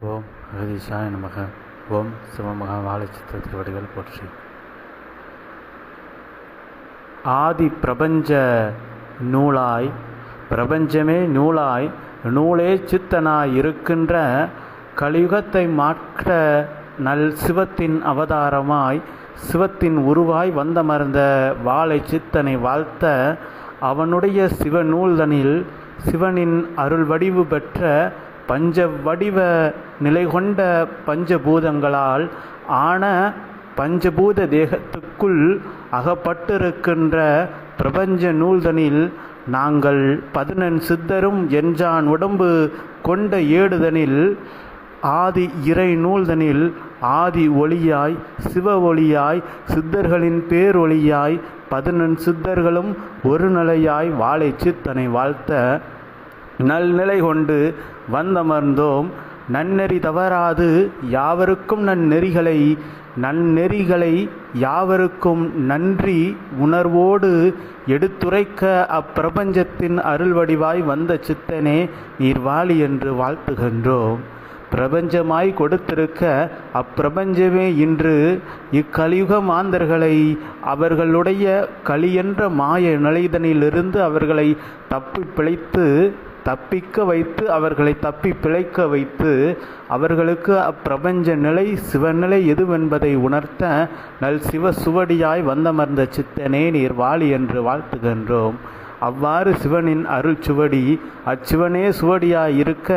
ஓம் அகதீஷாய நமக. ஓம் சிவமகா வாழைச்சித்திர திருவடிகள் போற்றி. ஆதி பிரபஞ்ச நூலாய் பிரபஞ்சமே நூலாய் நூலே சித்தனாய் இருக்கின்ற கலியுகத்தை மாற்ற நல் சிவத்தின் அவதாரமாய் சிவத்தின் உருவாய் வந்தமர்ந்த வாழை சித்தனை வாழ்த்த அவனுடைய சிவநூல்தனில் சிவனின் அருள் வடிவு பெற்ற பஞ்ச வடிவ நிலை கொண்ட பஞ்சபூதங்களால் ஆன பஞ்சபூத தேகத்துக்குள் அகப்பட்டிருக்கின்ற பிரபஞ்ச நூல்தனில் நாங்கள் பதினெண் சித்தரும் என்றான் உடம்பு கொண்ட ஏடுதனில் ஆதி இறை நூல்தனில் ஆதி ஒளியாய் சிவ ஒளியாய் சித்தர்களின் பேரொளியாய் பதினெண் சித்தர்களும் ஒரு நிலையாய் வாழை சித்தனை வாழ்த்த நல்நிலை கொண்டு வந்தமர்ந்தோம். நன்னெறி தவறாது யாவருக்கும் நன்னெறிகளை நன்னெறிகளை யாவருக்கும் நன்றி உணர்வோடு எடுத்துரைக்க அப்பிரபஞ்சத்தின் அருள் வடிவாய் வந்த சித்தனே நீர் வாழி என்று வாழ்த்துகின்றோம். பிரபஞ்சமாய் கொடுத்திருக்க அப்பிரபஞ்சமே இன்று இக்கலியுக மாந்தர்களை அவர்களுடைய களியென்ற மாய நிலைதனிலிருந்து அவர்களை தப்பி பிழைத்து தப்பிக்க வைத்து அவர்களை தப்பி பிழைக்க வைத்து அவர்களுக்கு அப்பிரபஞ்ச நிலை சிவநிலை எதுவென்பதை உணர்த்த நல் சிவ சுவடியாய் வந்தமர்ந்த சித்தனே நீர் வாழி என்று வாழ்த்துகின்றோம். அவ்வாறு சிவனின் அருள் சுவடி அச்சிவனே சுவடியாய் இருக்க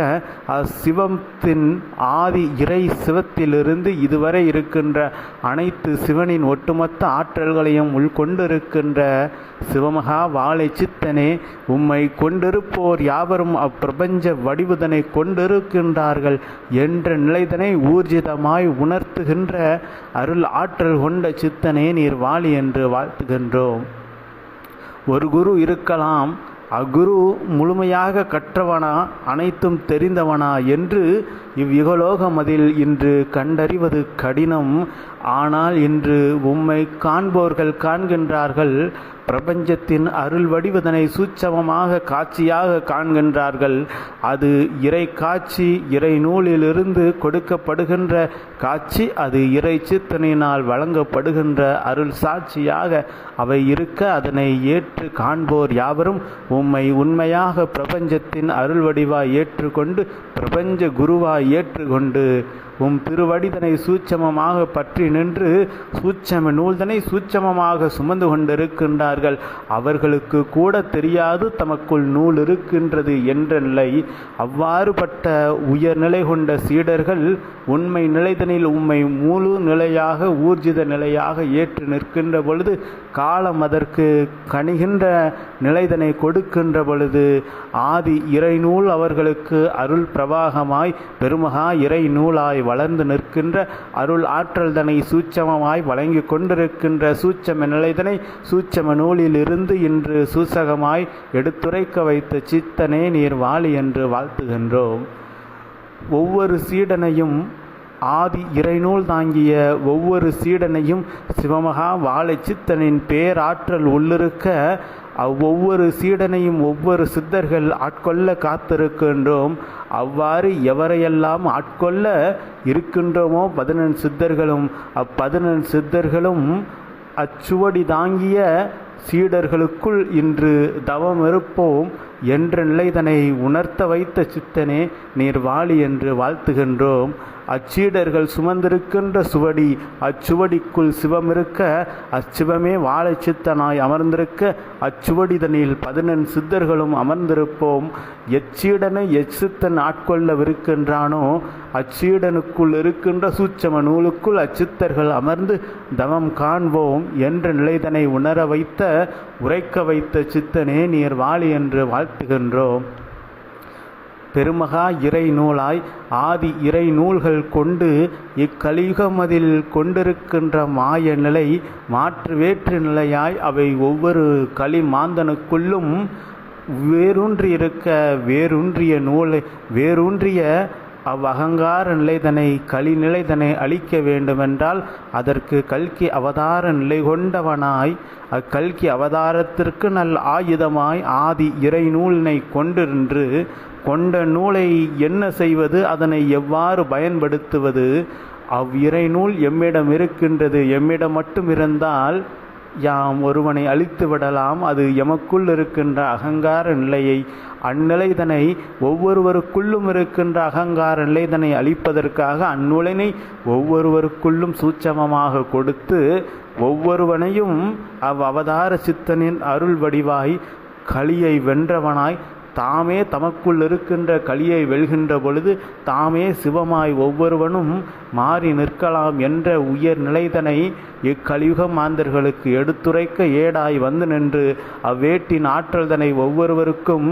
அச்சிவத்தின் ஆதி இறை சிவத்திலிருந்து இதுவரை இருக்கின்ற அனைத்து சிவனின் ஒட்டுமொத்த ஆற்றல்களையும் உள்கொண்டிருக்கின்ற சிவமகா வாழை சித்தனே உம்மை கொண்டிருப்போர் யாவரும் அப்பிரபஞ்ச வடிவுதனை கொண்டிருக்கின்றார்கள் என்ற நிலைதனை ஊர்ஜிதமாய் உணர்த்துகின்ற அருள் ஆற்றல் கொண்ட சித்தனே நீர் வாழி என்று வாழ்த்துகின்றோம். ஒரு குரு இருக்கலாம் அக்குரு முழுமையாக கற்றவனா அனைத்தும் தெரிந்தவனா என்று இவ்யுகலோகமதில் இன்று கண்டறிவது கடினம். ஆனால் இன்று உம்மை காண்போர்கள் காண்கின்றார்கள் பிரபஞ்சத்தின் அருள் வடிவதனை சூட்சமமாக காட்சியாக காண்கின்றார்கள். அது இறை காட்சி இறை நூலிலிருந்து கொடுக்கப்படுகின்ற காட்சி அது இறை சித்தனையினால் வழங்கப்படுகின்ற அருள் சாட்சியாக அவை இருக்க அதனை ஏற்று காண்போர் யாவரும். உம்மை உண்மையாக பிரபஞ்சத்தின் அருள் வடிவாய் ஏற்றுக்கொண்டு பிரபஞ்ச குருவாய் ஏற்றுக்கொண்டு உம் திருவடிதனை சூட்சமமாக பற்றி நின்று சூட்சம நூல்தனை சூட்சமமாக சுமந்து கொண்டிருக்கின்றார்கள். அவர்களுக்கு கூட தெரியாது தமக்குள் நூல் இருக்கின்றது என்ற நிலை அவ்வாறுபட்ட உயர்நிலை கொண்ட சீடர்கள் உண்மை நிலைதனில் உம்மை முழு நிலையாக ஊர்ஜித நிலையாக ஏற்று நிற்கின்ற பொழுது காலம் அதற்கு கணிகின்ற நிலைதனை கொடுக்கின்ற பொழுது ஆதி இறைநூல் அவர்களுக்கு அருள் பிரவாகமாய் பெருமகா இறை நூலாய் வளர்ந்து நிற்கின்ற அருள் ஆற்றல் தனை சூட்சமமாய் வழங்கி கொண்டிருக்கின்ற சூட்சம நிலைதனை சூட்சம நூலிலிருந்து இன்று சூசகமாய் எடுத்துரைக்க வைத்த சித்தனே நீர் வாழி என்று வாழ்த்துகின்றோம். ஒவ்வொரு சீடனையும் ஆதி இறைநூல் தாங்கிய ஒவ்வொரு சீடனையும் சிவமகா வாழை சித்தனின் பேராற்றல் உள்ளிருக்க அவ்வொவ்வொரு சீடனையும் ஒவ்வொரு சித்தர்கள் ஆட்கொள்ள காத்திருக்கின்றோம். அவ்வாறு எவரையெல்லாம் ஆட்கொள்ள இருக்கின்றோமோ பதினெண் சித்தர்களும் அப்பதினெண் சித்தர்களும் அச்சுவடி தாங்கிய சீடர்களுக்குள் இன்று தவம் இருப்போம் என்ற நிலைதனை உணர்த்த வைத்த சித்தனே நீர் வாழி என்று வாழ்த்துகின்றோம். அச்சீடர்கள் சுமந்திருக்கின்ற சுவடி அச்சுவடிக்குள் சிவம் இருக்க அச்சிவமே வாழை சித்தனாய் அமர்ந்திருக்க அச்சுவடிதனில் பதினெண் சித்தர்களும் அமர்ந்திருப்போம். எச்சீடனை எச்சித்தன் ஆட்கொள்ளவிருக்கின்றானோ அச்சீடனுக்குள் இருக்கின்ற சூட்சம நூலுக்குள் அச்சித்தர்கள் அமர்ந்து தவம் காண்போம் என்ற நிலைதனை உணர வைத்த உரைக்க வைத்த சித்தனே நீர் வாழி என்று வாழ்த்துகின்றோம். பெருமகா இறை நூலாய் ஆதி இறை நூல்கள் கொண்டு இக்கலியுகமதில் கொண்டிருக்கின்ற மாய நிலை மாற்று வேற்று நிலையாய் அவை ஒவ்வொரு களி மாந்தனுக்குள்ளும் வேரூன்றியிருக்க வேரூன்றிய நூலை வேரூன்றிய அவ்வகங்கார நிலைதனை களிநிலைதனை அழிக்க வேண்டுமென்றால் அதற்கு கல்கி அவதார நிலை கொண்டவனாய் அக்கல்கி அவதாரத்திற்கு நல் ஆயுதமாய் ஆதி இறை நூலினை கொண்டிருந்து கொண்ட நூலை என்ன செய்வது அதனை எவ்வாறு பயன்படுத்துவது? அவ் இறை நூல் எம்மிடம் இருக்கின்றது. எம்மிடம் மட்டும் இருந்தால் யாம் ஒருவனை அழித்து விடலாம். அது எமக்குள் இருக்கின்ற அகங்கார நிலையை அந்நிலைதனை ஒவ்வொருவருக்குள்ளும் இருக்கின்ற அகங்கார நிலைதனை அழிப்பதற்காக அந்நூலினை ஒவ்வொருவருக்குள்ளும் சூட்சமமாக கொடுத்து ஒவ்வொருவனையும் அவ் அவதார சித்தனின் அருள் வடிவாய் களியை வென்றவனாய் தாமே தமக்குள் இருக்கின்ற கலியை வெல்கின்ற பொழுது தாமே சிவமாய் ஒவ்வொருவனும் மாறி நிற்கலாம் என்ற உயர் நிலைதனை இக்கலியுக மாந்தர்களுக்கு எடுத்துரைக்க ஏடாய் வந்து நின்று அவ்வேட்டின் ஆற்றல்தனை ஒவ்வொருவருக்கும்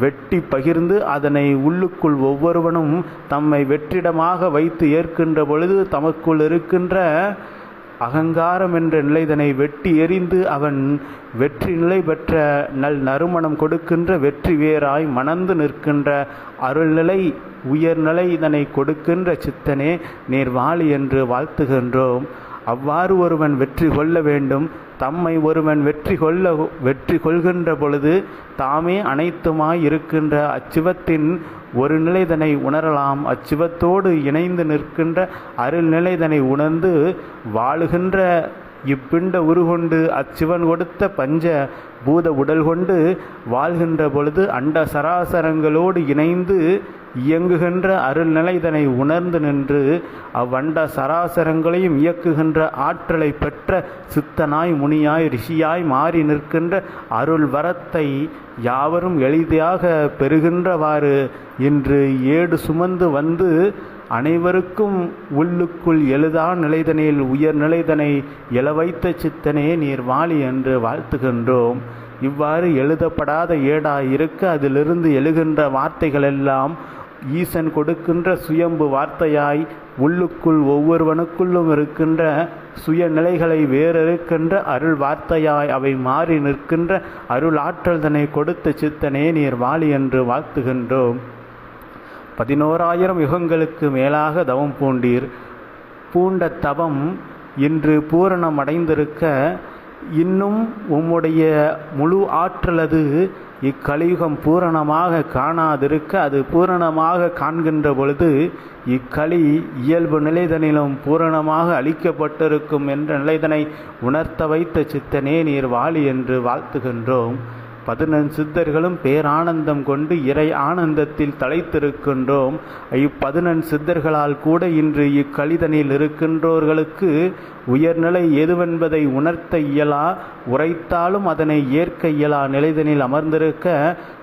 வெட்டி பகிர்ந்து அதனை உள்ளுக்குள் ஒவ்வொருவனும் தம்மை வெற்றிடமாக வைத்து ஏற்கின்ற பொழுது தமக்குள் இருக்கின்ற அகங்காரம் என்ற நிலைதனை வெட்டி எறிந்து அவன் வெற்றி நிலை பெற்ற நல் நறுமணம் கொடுக்கின்ற வெற்றி வேராய் மணந்து நிற்கின்ற அருள்நிலை உயர்நிலை இதனை கொடுக்கின்ற சித்தனே நீர் வாழி என்று வாழ்த்துகின்றோம். அவ்வாறு ஒருவன் வெற்றி கொள்ள வேண்டும். தம்மை ஒருவன் வெற்றி கொள்ள வெற்றி கொள்கின்ற பொழுது தாமே அனைத்துமாய் இருக்கின்ற அச்சிவத்தின் ஒரு நிலைதனை உணரலாம். அச்சிவத்தோடு இணைந்து நிற்கின்ற அருள் நிலைதனை உணர்ந்து வாழுகின்ற இப்பிண்ட உருகொண்டு அச்சிவன் கொடுத்த பஞ்ச பூத உடல் கொண்டு வாழ்கின்ற பொழுது அண்ட சராசரங்களோடு இணைந்து இயங்குகின்ற அருள்நிலைதனை உணர்ந்து நின்று அவ்வண்ட சராசரங்களையும் இயக்குகின்ற ஆற்றலை பெற்ற சித்தனாய் முனியாய் ரிஷியாய் மாறி நிற்கின்ற அருள் வரத்தை யாவரும் எளிதாக பெறுகின்றவாறு இன்று ஏடு சுமந்து வந்து அனைவருக்கும் உள்ளுக்குள் எழுதா நிலைதனில் உயர் நிலைதனை எழவைத்த சித்தனே நீர் வாழி என்று வாழ்த்துகின்றோம். இவ்வாறு எழுதப்படாத ஏடா இருக்க அதிலிருந்து எழுகின்ற வார்த்தைகளெல்லாம் ஈசன் கொடுக்கின்ற சுயம்பு வார்த்தையாய் உள்ளுக்குள் ஒவ்வொருவனுக்குள்ளும் இருக்கின்ற சுயநிலைகளை வேறிருக்கின்ற அருள் வார்த்தையாய் அவை மாறி நிற்கின்ற அருள் ஆற்றல் தன்னை கொடுத்த சித்தனே நீர் வாழி என்று வாழ்த்துகின்றோம். பதினோராயிரம் யுகங்களுக்கு மேலாக தவம் பூண்டீர். பூண்ட தவம் இன்று பூரணம் அடைந்திருக்க இன்னும் உம்முடைய முழு ஆற்றலது இக்கலியுகம் பூரணமாக காணாதிருக்க அது பூரணமாக காண்கின்ற பொழுது இக்களி இயல்பு நிலைதனிலும் பூரணமாக அளிக்கப்பட்டிருக்கும் என்ற நிலைதனை உணர்த்த வைத்த சித்தனே நீர் வாழி என்று வாழ்த்துகின்றோம். பதினெண் சித்தர்களும் பேரானந்தம் கொண்டு இறை ஆனந்தத்தில் தலைத்திருக்கின்றோம் இப்பதினெண் சித்தர்களால் கூட இன்று இக்கலிதனில் இருக்கின்றோர்களுக்கு உயர்நிலை எதுவென்பதை உணர்த்த இயலா உரைத்தாலும் அதனை ஏற்க இயலா நிலைதனில் அமர்ந்திருக்க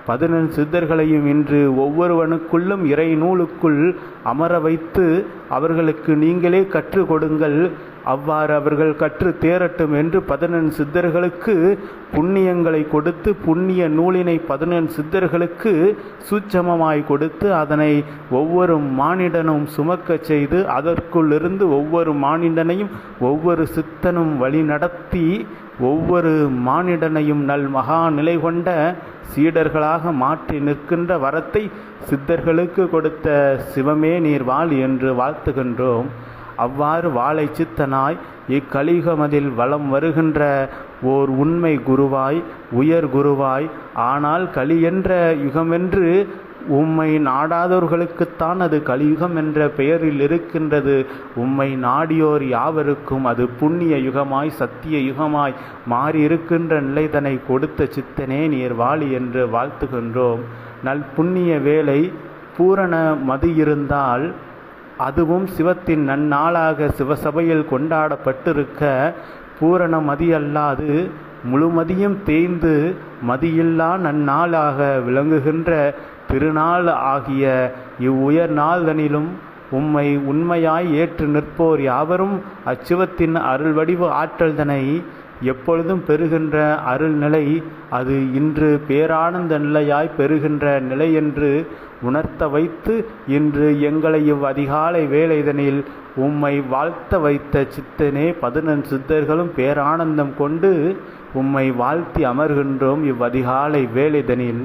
பதினெண் சித்தர்களையும் இன்று ஒவ்வொருவனுக்குள்ளும் இறை நூலுக்குள் அமர வைத்து அவர்களுக்கு நீங்களே கற்றுக் கொடுங்கள். அவ்வாறு அவர்கள் கற்று தேரட்டும் என்று பதினெண் சித்தர்களுக்கு புண்ணியங்களை கொடுத்து புண்ணிய நூலினை பதினெண் சித்தர்களுக்கு சூட்சமமாய் கொடுத்து அதனை ஒவ்வொரு மானிடனும் சுமக்கச் செய்து அதற்குள்ளிருந்து ஒவ்வொரு மானிடனையும் ஒவ்வொரு சித்தனும் வழி நடத்தி ஒவ்வொரு மானிடனையும் நல் மகா நிலை கொண்ட சீடர்களாக மாற்றி நிற்கின்ற வரத்தை சித்தர்களுக்கு கொடுத்த சிவமே நீர் வாழ் என்று வாழ்த்துகின்றோம். அவ்வாறு வாழை சித்தனாய் இக்கலிகமதில் வலம் வருகின்ற ஓர் உண்மை குருவாய் உயர் குருவாய். ஆனால் களி என்ற யுகமென்று உம்மை நாடாதவர்களுக்குத்தான் அது கலியுகம் என்ற பெயரில் இருக்கின்றது. உம்மை நாடியோர் யாவருக்கும் அது புண்ணிய யுகமாய் சத்திய யுகமாய் மாறி இருக்கின்ற நிலைதனை கொடுத்த சித்தனே நீர் வாழி என்று வாழ்த்துகின்றோம். நல் புண்ணிய வேலை பூரண மது இருந்தால் அதுவும் சிவத்தின் நன்னாளாக சிவசபையில் கொண்டாடப்பட்டிருக்க பூரண மதி அல்லாது முழுமதியும் தேய்ந்து மதியில்லா நன்னாளாக விளங்குகின்ற திருநாள் ஆகிய இவ்வுயர் நாள்தனிலும் உம்மை உண்மையாய் ஏற்று நிற்போர் யாவரும் அச்சிவத்தின் அருள் வடிவு ஆற்றல்தனை எப்பொழுதும் பெறுகின்ற அருள் நிலை அது இன்று பேரானந்த நிலையாய் பெறுகின்ற நிலை என்று உணர்த்த வைத்து இன்று எங்களை இவ் அதிகாலை வேலைதனில் உம்மை வாழ்த்த வைத்த சித்தனே பதினெண் சித்தர்களும் பேரானந்தம் கொண்டு உம்மை வாழ்த்தி அமர்கின்றோம் இவ்வதிகாலை வேலைதனில்